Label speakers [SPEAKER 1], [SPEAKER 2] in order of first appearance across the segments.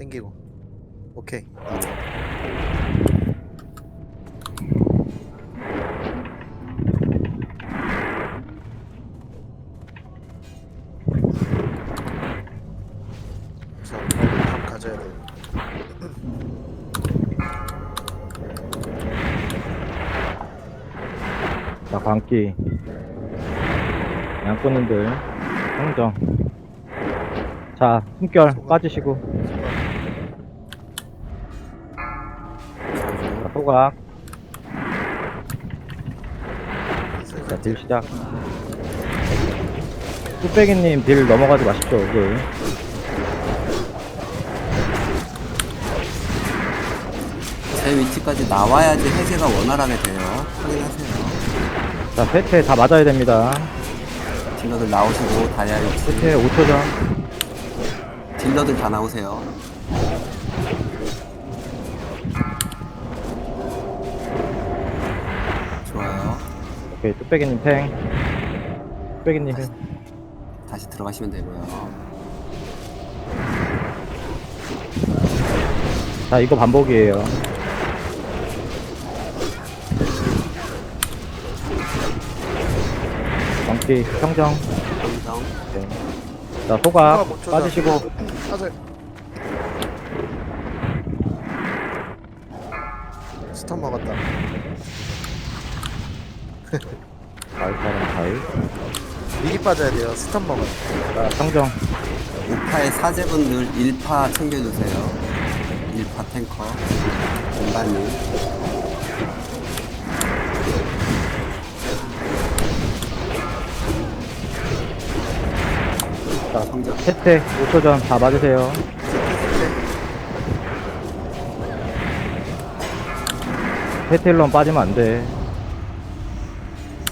[SPEAKER 1] 땡기고 오케이 자 빨리 감 가져야 돼
[SPEAKER 2] 자, 광기. 양꾼님들, 성정. 자, 숨결 빠지시고. 소각. 자, 딜 시작. 뚝배기님 딜 넘어가지 마십시오, 오글.
[SPEAKER 3] 제 위치까지 나와야지 해제가 원활하게 돼요. 확인하세요.
[SPEAKER 2] 자, 세태 다 맞아야 됩니다.
[SPEAKER 3] 딜러들 나오시고 다이아 위치.
[SPEAKER 2] 세태 5초 전.
[SPEAKER 3] 딜러들 다 나오세요.
[SPEAKER 2] 오케이, 뚝배기님 탱. 뚝배기님 힐.
[SPEAKER 3] 다시 들어가시면 되고요.
[SPEAKER 2] 자, 이거 반복이에요. 광기, 평정.
[SPEAKER 3] 감정.
[SPEAKER 2] 네. 자, 소각
[SPEAKER 1] 못 쳐서.
[SPEAKER 2] 빠지시고.
[SPEAKER 1] 맞아요 스턴 먹었다
[SPEAKER 2] 알파랑 가위.
[SPEAKER 1] 미리 빠져야 돼요 스턴 먹어요
[SPEAKER 2] 자, 평정.
[SPEAKER 3] 우파의 사제분들 1파 챙겨주세요. 1파 탱커. 공반님.
[SPEAKER 2] 자, 세태 5초 전 다 맞으세요. 세태일론 빠지면 안 돼.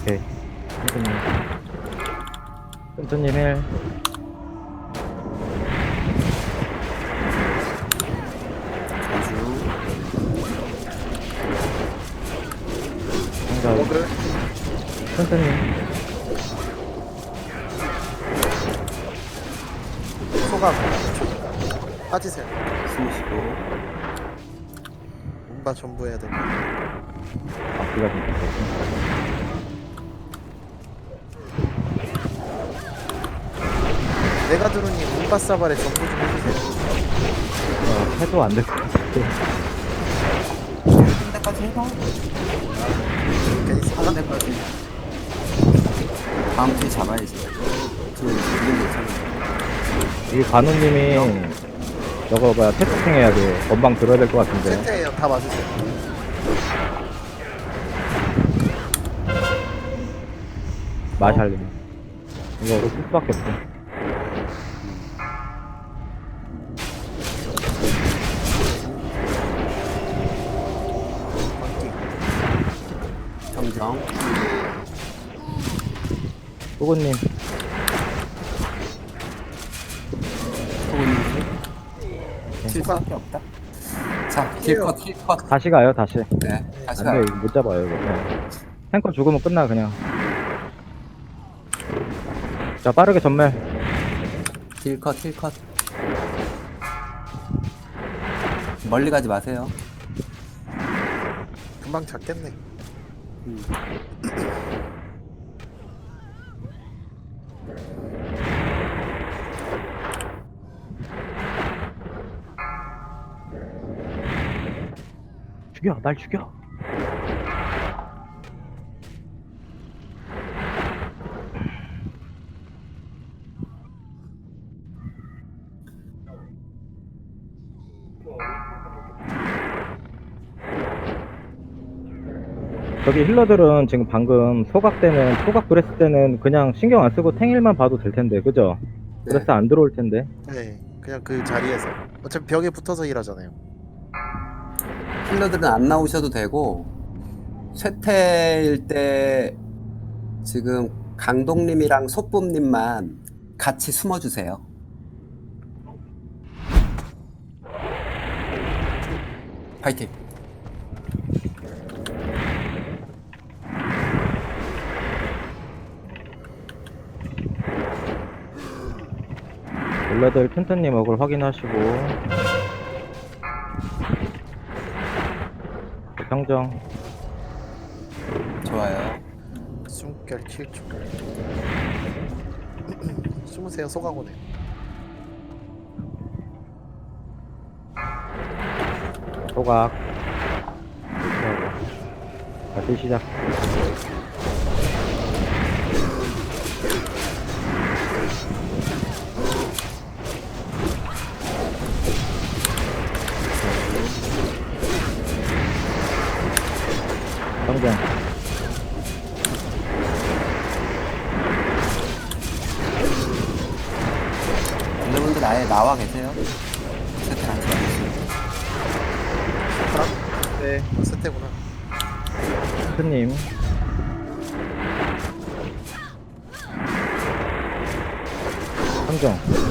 [SPEAKER 2] 오케이. 선생님. 선생님 힐.
[SPEAKER 3] 전수.
[SPEAKER 2] 상자.
[SPEAKER 1] 먹을
[SPEAKER 2] 선생님.
[SPEAKER 1] 소감 빠지세요
[SPEAKER 3] 숨으시고.
[SPEAKER 1] 문바 전부 해야 돼
[SPEAKER 2] 앞뒤가 좀 바뀌었어.
[SPEAKER 1] 내가 들으니 문바 사발에 전부 좀 해주세요
[SPEAKER 2] 어, 해도 안 될 것 같아.
[SPEAKER 3] 한 대까지 해봐.
[SPEAKER 1] 괜히
[SPEAKER 3] 사한 대까지. 다음 주 잡아야지. 지금 지금 괜찮아.
[SPEAKER 2] 이 관우님이 저거 뭐야 테스팅 해야 돼. 건방 들어야 될 것 같은데.
[SPEAKER 1] 세트예요 다 맞으세요
[SPEAKER 2] 마샬님. 이거 쓸 수밖에 없어.
[SPEAKER 3] 소금님. 킬밖에 없다. 자, 킬컷, 킬컷.
[SPEAKER 2] 다시 가요, 다시.
[SPEAKER 3] 네, 다시
[SPEAKER 2] 안
[SPEAKER 3] 가요.
[SPEAKER 2] 돼, 이거 못 잡아요, 이거. 네. 탱커 죽으면 끝나, 그냥. 자, 빠르게 전멸.
[SPEAKER 3] 킬컷, 킬컷. 멀리 가지 마세요.
[SPEAKER 1] 금방 잡겠네
[SPEAKER 2] 죽여, 날 죽여. 저기 힐러들은 지금 방금 소각 때는 소각 브레스 때는 그냥 신경 안 쓰고 탱일만 봐도 될 텐데 그죠?
[SPEAKER 3] 네.
[SPEAKER 2] 브레스 안 들어올 텐데
[SPEAKER 1] 네 그냥 그 자리에서 어차피 벽에 붙어서 일하잖아요
[SPEAKER 3] 힐러들은 안 나오셔도 되고 쇠퇴일 때 지금 강동님이랑 소쁨님만 같이 숨어주세요. 파이팅.
[SPEAKER 2] 원래들 튼튼님 얼굴 확인하시고 평정.
[SPEAKER 3] 좋아요.
[SPEAKER 1] 숨결 7초 숨으세요 소강호네
[SPEAKER 2] 소각. 다시 시작. 평정.
[SPEAKER 3] 여러분들 아예 나와 계세요. 세팅 안 쳐주세요.
[SPEAKER 1] 네 어, 스테구나
[SPEAKER 2] 스님. 평정.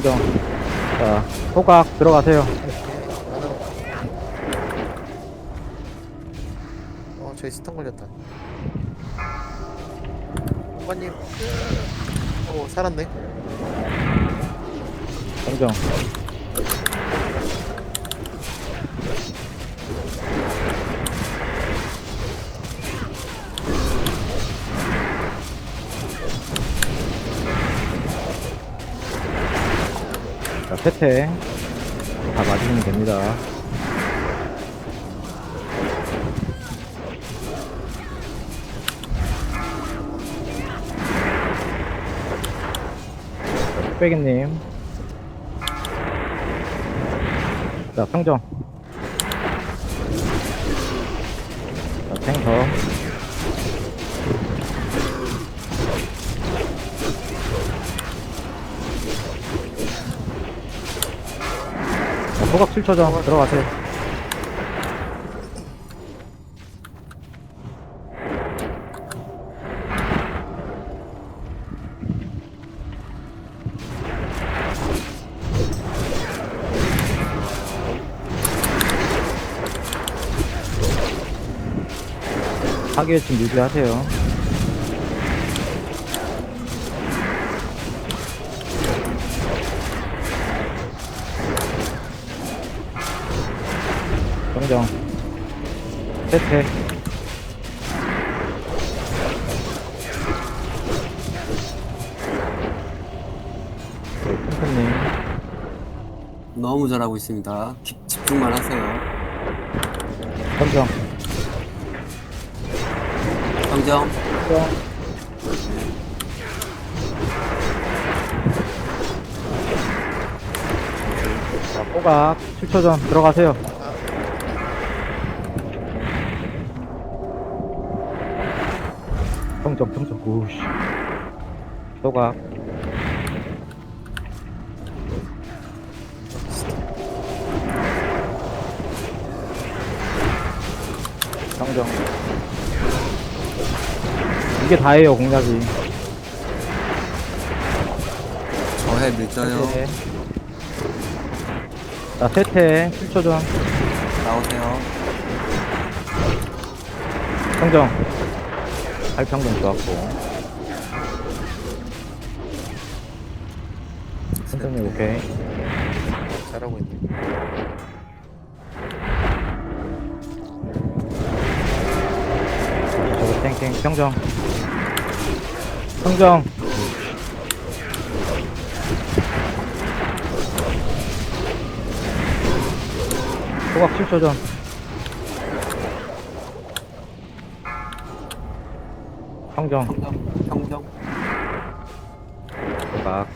[SPEAKER 2] 평정. 자, 소각 들어가세요.
[SPEAKER 1] 어 저희 스턴 걸렸다 홍관님 오 살았네
[SPEAKER 2] 평정. 자, 세태. 다 맞으면 됩니다. 흑백이님. 자, 평정. 자, 탱커. 소각 7초 전 들어가세요. 하기에 지금 유지하세요. 세태. 네, 튼튼님.
[SPEAKER 3] 너무 잘하고 있습니다. 기- 집중만 하세요. 평정.
[SPEAKER 2] 정정. 자, 꼬각 7초 전 들어가세요. 평정, 평정, 오우씨. 소각. 평정. 이게 다예요, 공략이.
[SPEAKER 3] 저해 늦어요.
[SPEAKER 2] 세태. 자, 세태 7초 전.
[SPEAKER 3] 나오세요.
[SPEAKER 2] 평정. 8평정 좋았고. 선생님, 오케이.
[SPEAKER 1] 잘하고 있네
[SPEAKER 2] 저거 땡땡, 평정. 평정. 소각 7초 전. 평정.
[SPEAKER 3] 평정. 평정.
[SPEAKER 2] 소각.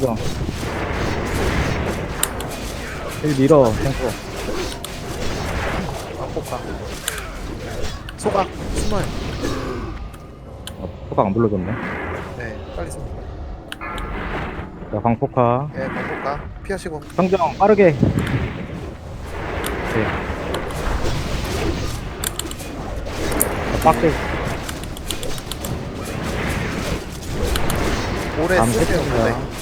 [SPEAKER 2] 정정. 1 밀어, 탱커.
[SPEAKER 1] 광폭가 소각 숨어요
[SPEAKER 2] 어, 소각 안 불러줬네.
[SPEAKER 1] 네 빨리 숨어
[SPEAKER 2] 자, 광폭화.
[SPEAKER 1] 네 광폭가 피하시고
[SPEAKER 2] 정정, 빠르게. 네. 자, 빡세.
[SPEAKER 1] 오래
[SPEAKER 2] 다음
[SPEAKER 1] 쓰세요
[SPEAKER 2] 세트입니다.
[SPEAKER 1] 오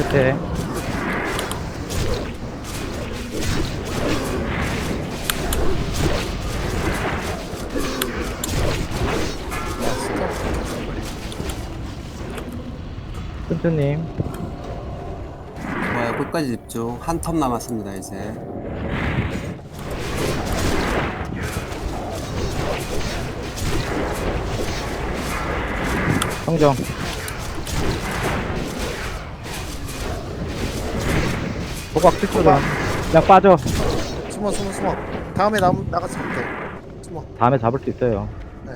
[SPEAKER 2] 세트. 튼튼님.
[SPEAKER 3] 좋아요. 끝까지 집중. 한 텀 남았습니다, 이제.
[SPEAKER 2] 성정. 소각 7초 전. 그냥 빠져.
[SPEAKER 1] 숨어 숨어 숨어 다음에 나, 나갔으면 돼 숨어
[SPEAKER 2] 다음에 잡을 수 있어요.
[SPEAKER 1] 네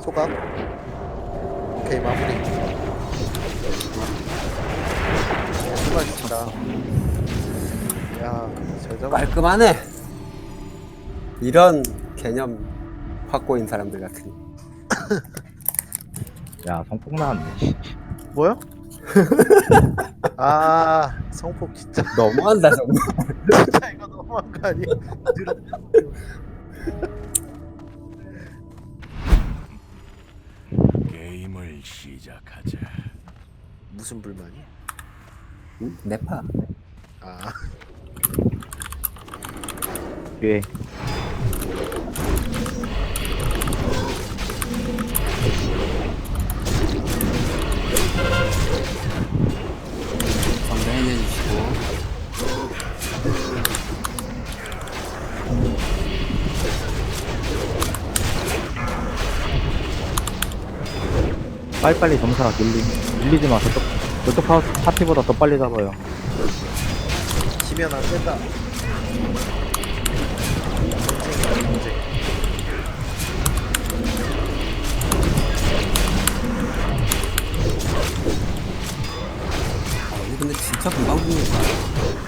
[SPEAKER 1] 소각 오케이 마무리 네, 수고하셨습니다 야잘 잡아
[SPEAKER 3] 깔끔하네. 이런 개념 확고인 사람들 같으니.
[SPEAKER 2] 야, 성폭 나왔네.
[SPEAKER 1] 뭐요? 아 성폭 진짜
[SPEAKER 3] 너무한다, 정말.
[SPEAKER 1] 진짜 이거 너무한 거 아니야?
[SPEAKER 4] 게임을 시작하자.
[SPEAKER 1] 무슨 불만이?
[SPEAKER 3] 응? 네파.
[SPEAKER 2] 아뒤 빨리빨리 점사 밀리, 밀리지 마. 저쪽, 저쪽 파, 파티보다 더 빨리 잡아요.
[SPEAKER 1] 지면 안 된다. 경쟁이다 경쟁.
[SPEAKER 3] 아, 이거 근데 진짜 금방 죽는다. 진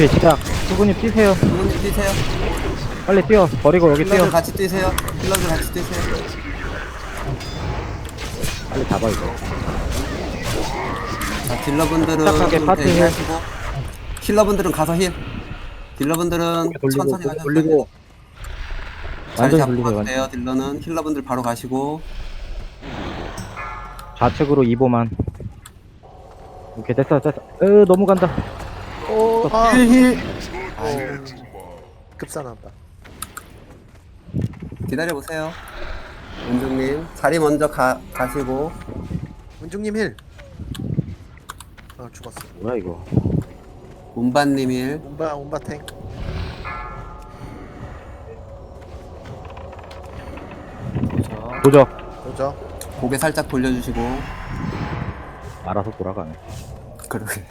[SPEAKER 2] 이렇게 시작. 수분이 뛰세요.
[SPEAKER 3] 부모님 뛰세요.
[SPEAKER 2] 빨리 뛰어. 버리고 여기 뛰어.
[SPEAKER 3] 힐러들 같이 뛰세요. 힐러들 같이 뛰세요.
[SPEAKER 2] 빨리 잡아, 이거.
[SPEAKER 3] 자, 딜러분들은
[SPEAKER 2] 착하게
[SPEAKER 3] 좀
[SPEAKER 2] 파티
[SPEAKER 3] 대기하시고 힐러분들은 가서 힐. 딜러분들은
[SPEAKER 2] 돌리고,
[SPEAKER 3] 천천히 가셔도
[SPEAKER 2] 돌리고.
[SPEAKER 3] 잡고 가도
[SPEAKER 2] 완전.
[SPEAKER 3] 돼요. 딜러는 힐러분들 바로 가시고
[SPEAKER 2] 좌측으로 2보만. 오케이, 됐어, 됐어. 으, 너무 간다.
[SPEAKER 1] 오, 아, 급산한다.
[SPEAKER 3] 기다려 보세요. 은중님 자리 먼저 가 가시고
[SPEAKER 1] 은중님 힐. 아 죽었어.
[SPEAKER 2] 뭐야, 이거.
[SPEAKER 3] 운반님 힐.
[SPEAKER 1] 온바 온바탱.
[SPEAKER 2] 도적
[SPEAKER 1] 그죠?
[SPEAKER 3] 고개 살짝 돌려주시고
[SPEAKER 2] 알아서 돌아가네
[SPEAKER 3] 그러게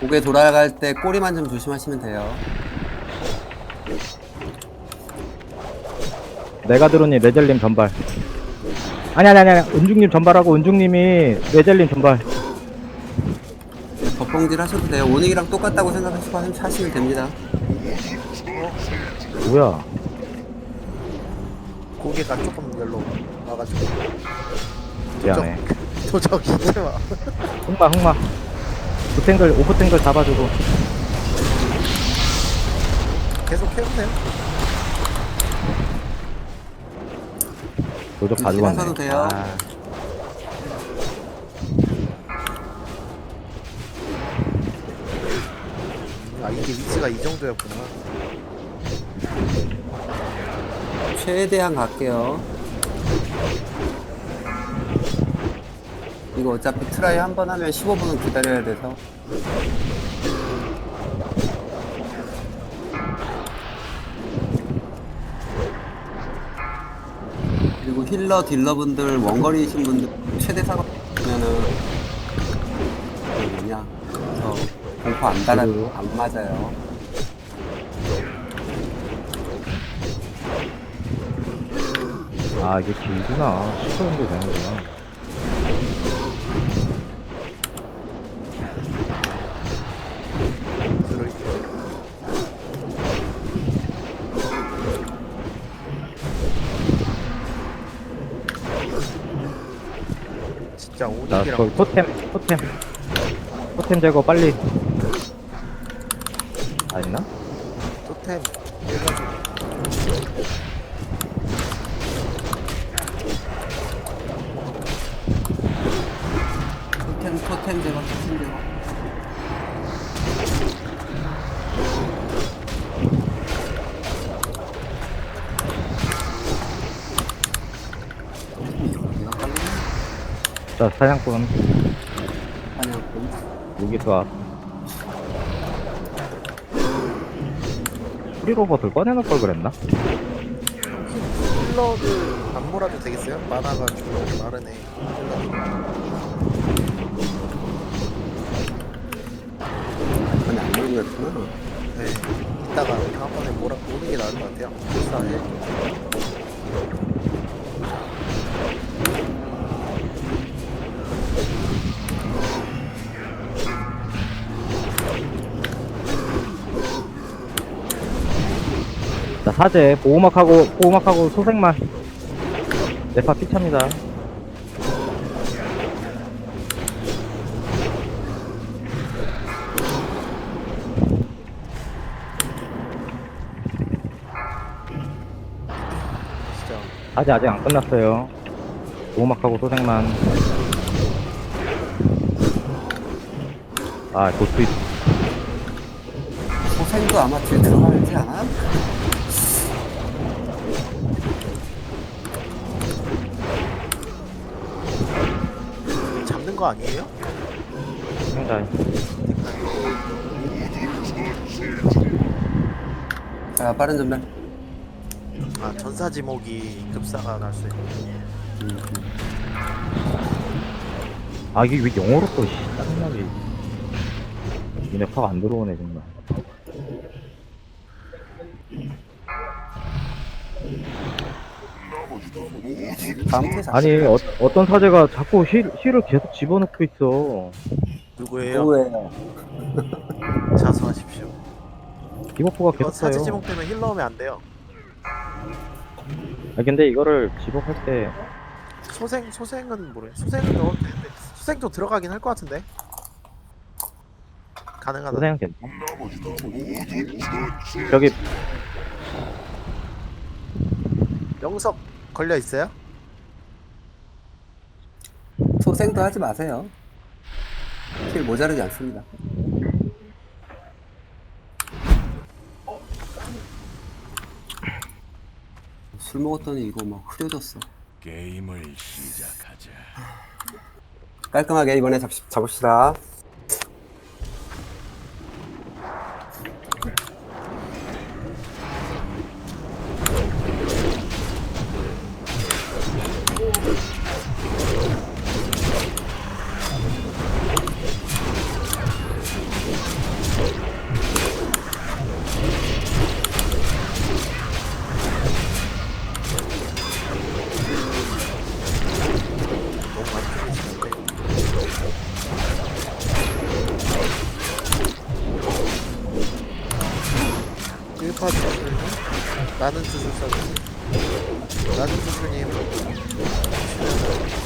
[SPEAKER 3] 고개 돌아갈 때 꼬리만 좀 조심하시면 돼요.
[SPEAKER 2] 네가드론님 레젤님 전발. 아니 아니 아니 아니. 은중님 전발하고 은중님이 레젤님 전발.
[SPEAKER 3] 덮봉질 하셔도 돼요. 오닉이랑 똑같다고 생각하시고 하- 하시면 됩니다.
[SPEAKER 2] 뭐야?
[SPEAKER 1] 고개가 조금 열로 와가지고.
[SPEAKER 2] 미안해.
[SPEAKER 1] 도적 이제마.
[SPEAKER 2] 흑마 흑마 오탱글 오프탱글 잡아주고.
[SPEAKER 1] 계속 해보세요?
[SPEAKER 2] 도적 다 죽었네.
[SPEAKER 3] 돼요.
[SPEAKER 2] 아,
[SPEAKER 1] 아 이게 위치가 이 정도였구나.
[SPEAKER 3] 최대한 갈게요 이거 어차피 트라이 한 번 하면 15분은 기다려야 돼서. 그리고 힐러 딜러분들 원거리이신 분들 최대 사고면은 뭐냐? 저 공포 안 달아도 안 맞아요.
[SPEAKER 2] 아 이게 길구나. 10분 정도 되는구나
[SPEAKER 1] 진짜
[SPEAKER 2] 자,
[SPEAKER 1] 오닉이랑
[SPEAKER 2] 저 토템, 토템. 토템 제거 빨리. 아니나?
[SPEAKER 1] 토템
[SPEAKER 2] 사냥꾼.
[SPEAKER 3] 사냥꾼
[SPEAKER 2] 무기 수압. 프리로버들 꺼내놓을 걸 그랬나?
[SPEAKER 1] 힐러들 안 몰아도 되겠어요? 만화가 좀 마르네
[SPEAKER 3] 그건 안 보는 거였구나
[SPEAKER 1] 네 이따가 다음번에 몰아 오는 게 나을 것 같아요 불사해
[SPEAKER 2] 사제. 보호막하고, 보호막하고 소생만. 네파 피차입니다. 사제 아직 안 끝났어요. 보호막하고 소생만. 아, 도트윗.
[SPEAKER 3] 소생도 아마 딜 들어가지 않아?
[SPEAKER 1] 거 아니에요?
[SPEAKER 2] 상자.
[SPEAKER 3] 자 빠른 전멸
[SPEAKER 1] 아 전사 지목이 급사가 날 수 있는
[SPEAKER 3] 음,
[SPEAKER 2] 아, 이게 왜 영어로 또, 씨, 짜증나게. 니네 파가 안 들어오네, 정말.
[SPEAKER 3] 다음 회사
[SPEAKER 2] 아니, 어, 어떤 사제가 자꾸 실, 실을 계속 집어넣고 있어.
[SPEAKER 1] 누구예요?
[SPEAKER 3] 누구예요?
[SPEAKER 1] 자수하십시오
[SPEAKER 2] 디버프가
[SPEAKER 1] 이거
[SPEAKER 2] 계속 써요.
[SPEAKER 1] 사지지목 때문에 힐러 오면 안 돼요
[SPEAKER 2] 아, 근데 이거를 집어할 때,
[SPEAKER 1] 소생 소생은 모르 소생은 넣어도 되는데 소생도 들어가긴 할 것 같은데 가능하다
[SPEAKER 2] 소생 괜찮아. 저기,
[SPEAKER 1] 영석 걸려 있어요?
[SPEAKER 3] 소생도 하지 마세요. 힐 모자르지 않습니다. 술 먹었더니 이거 막 흐려졌어.
[SPEAKER 4] 게임을 시작하자.
[SPEAKER 3] 깔끔하게 이번에 잡, 잡읍시다
[SPEAKER 1] 나는 주술사님 나는 주술님.
[SPEAKER 3] 우리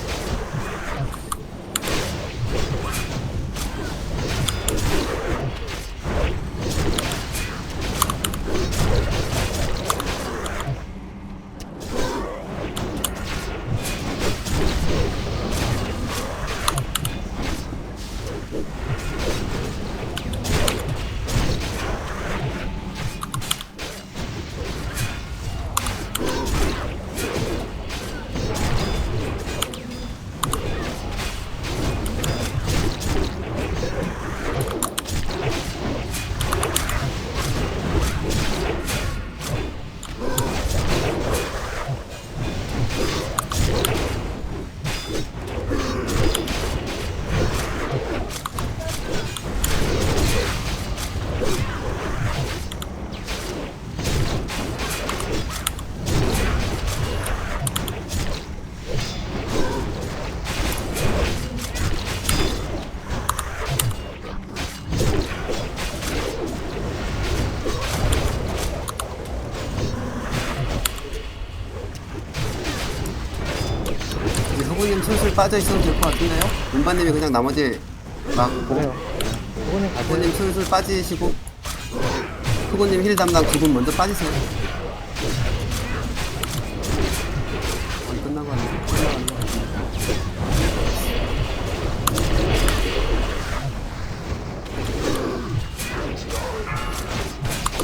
[SPEAKER 3] 빠져 있어도 될 것 같은데요? 은바님이 그냥 나머지 막고
[SPEAKER 2] 그래요. 후보님 가세요.
[SPEAKER 3] 후보님 슬슬 빠지시고 후보님 힐 담당 두분 먼저 빠지세요. 거의 끝난 거.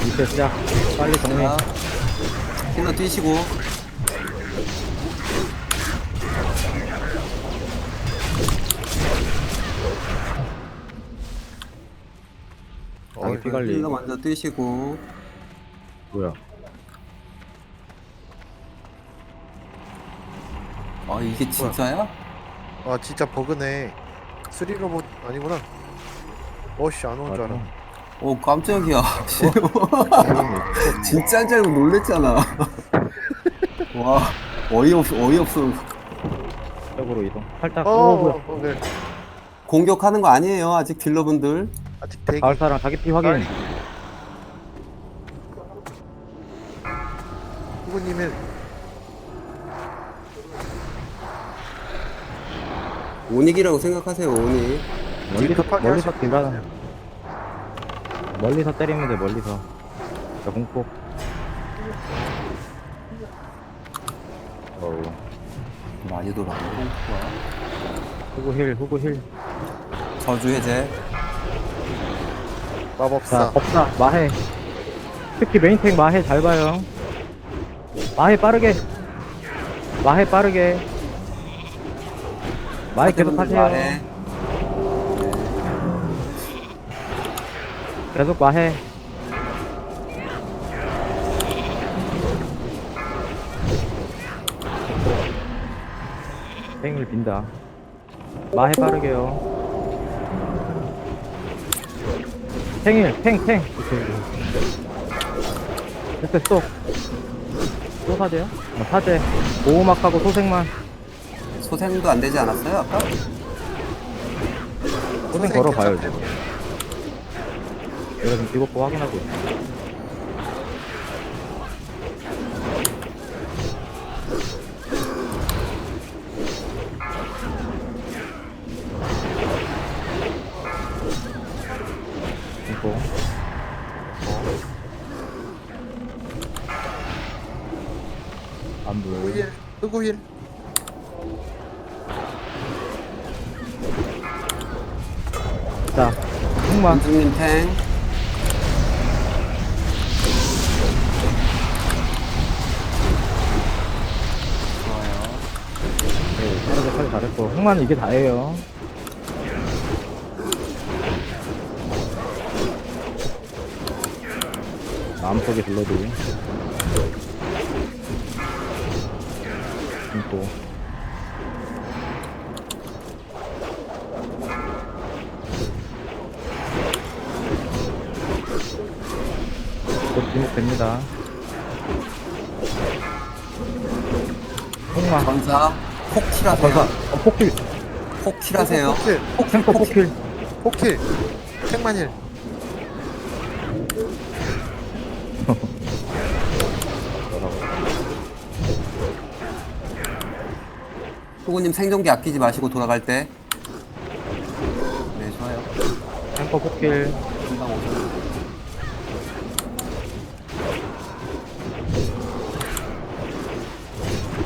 [SPEAKER 2] 이제 시작. 빨리 정리.
[SPEAKER 3] 자, 힐러 뛰시고
[SPEAKER 2] 피 관리.
[SPEAKER 3] 힐러 먼저 뛰시고
[SPEAKER 2] 뭐야?
[SPEAKER 3] 아 이게 진짜야?
[SPEAKER 1] 아 진짜 버그네 스리로봇 아니구나 어씨 안 오는 줄 알아
[SPEAKER 3] 오 깜짝이야 진짜인 줄 알고 놀랬잖아 와 어이없 어이없어
[SPEAKER 2] 쪽으로 이동. 살짝.
[SPEAKER 1] 어? 어, 어 네.
[SPEAKER 3] 공격하는 거 아니에요 아직 딜러분들
[SPEAKER 1] 아직 대기
[SPEAKER 2] 가을사랑 자기 피 확인.
[SPEAKER 1] 후보님은
[SPEAKER 3] 오닉이라고 생각하세요 오닉
[SPEAKER 2] 멀리서
[SPEAKER 1] 급하게
[SPEAKER 2] 멀리서 딜라. 멀리서 때리면 돼 멀리서. 자 공포. 어우.
[SPEAKER 3] 많이 콩쿠가
[SPEAKER 2] 후구 힐 후구 힐.
[SPEAKER 3] 저주 해제
[SPEAKER 2] 자
[SPEAKER 1] 마법사
[SPEAKER 2] 법사 마해. 특히 메인탱 마해 잘 봐요. 마해 빠르게. 마해 빠르게. 마해 계속 하세요.
[SPEAKER 3] 말해.
[SPEAKER 2] 계속 마해. 탱을 빈다. 마해 빠르게요. 탱일, 탱, 탱. 됐어, 또. 또 사제요? 어, 사제. 보호막하고 소생만.
[SPEAKER 3] 소생도 안 되지 않았어요 아까?
[SPEAKER 2] 소생 걸어봐요, 지금. 내가 지금 직업보 확인하고 있어.
[SPEAKER 1] 흑우일
[SPEAKER 2] 자, 흑마.
[SPEAKER 3] 원중님 탱 좋아요
[SPEAKER 2] 네, 빠르게 처리 잘했고. 흑마는 이게 다예요. 마음속에 불러도. 인포. 곧 지목됩니다. 흑마.
[SPEAKER 3] 전사 폭
[SPEAKER 2] 전사.
[SPEAKER 3] 킬하세요
[SPEAKER 2] 어, 폭킬.
[SPEAKER 3] 폭 킬하세요
[SPEAKER 1] 포킬
[SPEAKER 2] 탱커 폭킬.
[SPEAKER 1] 포킬 택만일
[SPEAKER 3] 후구님 생존기 아끼지 마시고 돌아갈 때. 네, 좋아요.
[SPEAKER 2] 탱커 폭킬.
[SPEAKER 3] 금방 오죠.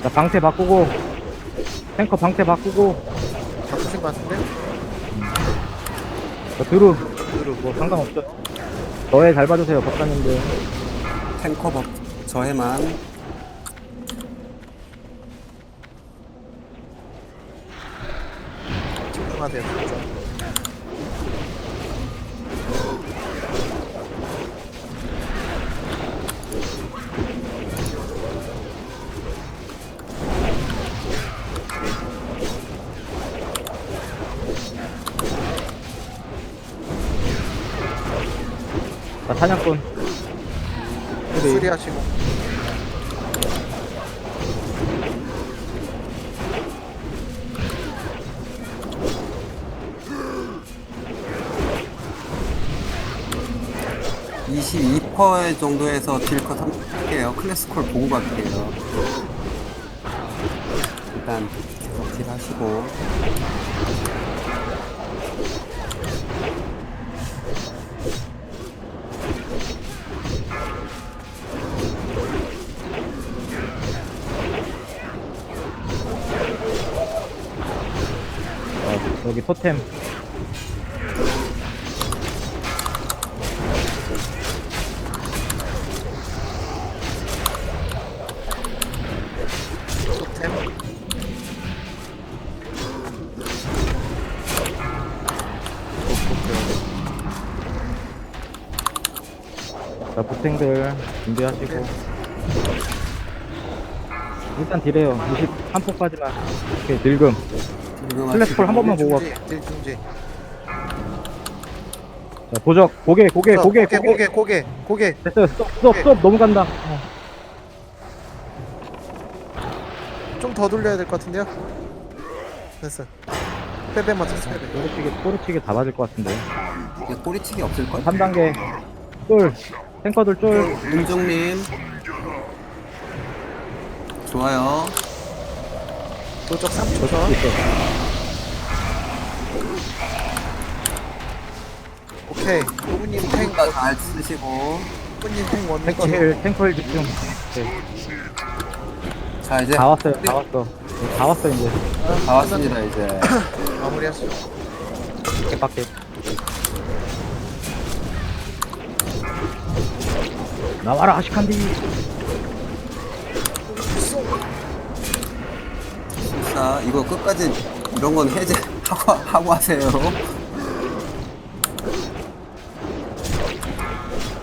[SPEAKER 2] 자, 방패 바꾸고. 탱커 방패 바꾸고.
[SPEAKER 1] 바꾸신 것 같은데?
[SPEAKER 2] 자, 드루. 드루, 뭐 상관없어요. 저에 잘 봐주세요, 박사님들.
[SPEAKER 3] 탱커 법 저해만.
[SPEAKER 1] 집중하세요 진짜
[SPEAKER 2] 자, 사냥꾼. 수리.
[SPEAKER 1] 수리하시고
[SPEAKER 3] (22% 정도에서 딜컷 할게요. 클래스콜 보고 갈게요. 일단 계속 딜 하시고.
[SPEAKER 2] 어, 여기. 토템 자, 보탱들 준비하시고. 일단 딜해요. 23포까지만. 오케이, 늙음. 클래스콜 한 번만 보고
[SPEAKER 1] 딜 중지
[SPEAKER 2] 자, 도적, 고개, 고개,
[SPEAKER 1] 어,
[SPEAKER 2] 고개,
[SPEAKER 1] 고개
[SPEAKER 2] 고개.
[SPEAKER 1] 고개 고개 고개
[SPEAKER 2] 됐어요. 스톱, 스톱, 스톱. 너무 간다. 어.
[SPEAKER 1] 좀 더 돌려야 될 것 같은데요? 됐어 빼빼 맞췄어 빼빼
[SPEAKER 2] 꼬리치기, 꼬리치기 다 맞을 것 같은데.
[SPEAKER 3] 이게 꼬리치기 없을걸?
[SPEAKER 2] 3단계. 쫄. 탱커들 쫄.
[SPEAKER 3] 윤종님 좋아요
[SPEAKER 1] 도적 3초
[SPEAKER 2] 있어.
[SPEAKER 1] 오케이 호구님 탱
[SPEAKER 3] 탱가 잘 쓰시고
[SPEAKER 1] 호구님 탱
[SPEAKER 2] 탱커
[SPEAKER 1] 원위치
[SPEAKER 2] 힐, 탱커 힐 집중. 오케이.
[SPEAKER 3] 자 이제
[SPEAKER 2] 다 왔어요, 다 왔어. 다 왔어, 이제.
[SPEAKER 3] 다 왔습니다 이제
[SPEAKER 1] 마무리하시죠
[SPEAKER 2] 개빡개. 나와라, 아시칸디.
[SPEAKER 3] 자 이거 끝까지 이런 건 해제 하고, 하고 하세요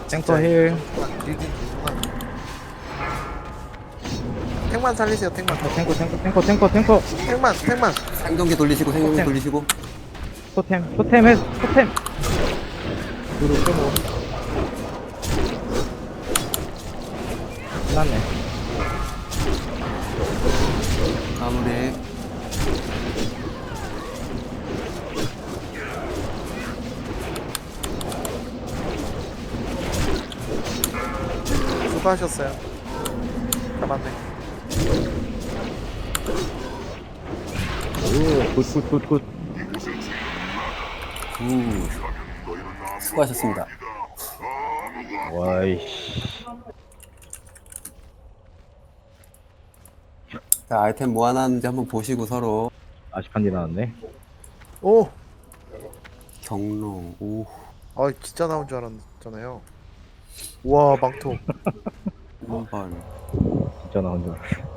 [SPEAKER 2] 탱커 힐.
[SPEAKER 1] 탱만 살리세요 탱만
[SPEAKER 2] 탱커, 탱커, 탱커, 탱커, 탱커.
[SPEAKER 1] 탱만 탱만
[SPEAKER 3] 생존기 돌리시고 생존기
[SPEAKER 2] 템.
[SPEAKER 3] 돌리시고
[SPEAKER 2] 토템, 토템 해, 토템. 누르 끄고. 끝났네.
[SPEAKER 3] 마무리
[SPEAKER 1] 수고하셨어요 잡았네
[SPEAKER 2] 오, 굿, 굿, 굿, 굿.
[SPEAKER 3] 음. 수고하셨습니다
[SPEAKER 2] 와이씨.
[SPEAKER 3] 자 아이템 뭐 하나 하는지 한번 보시고 서로
[SPEAKER 2] 아시칸디 나왔네.
[SPEAKER 1] 오!
[SPEAKER 3] 경로 오
[SPEAKER 1] 아 진짜 나온 줄 알았잖아요 와 망토
[SPEAKER 3] 한번
[SPEAKER 2] 진짜 나온 줄. 알았어.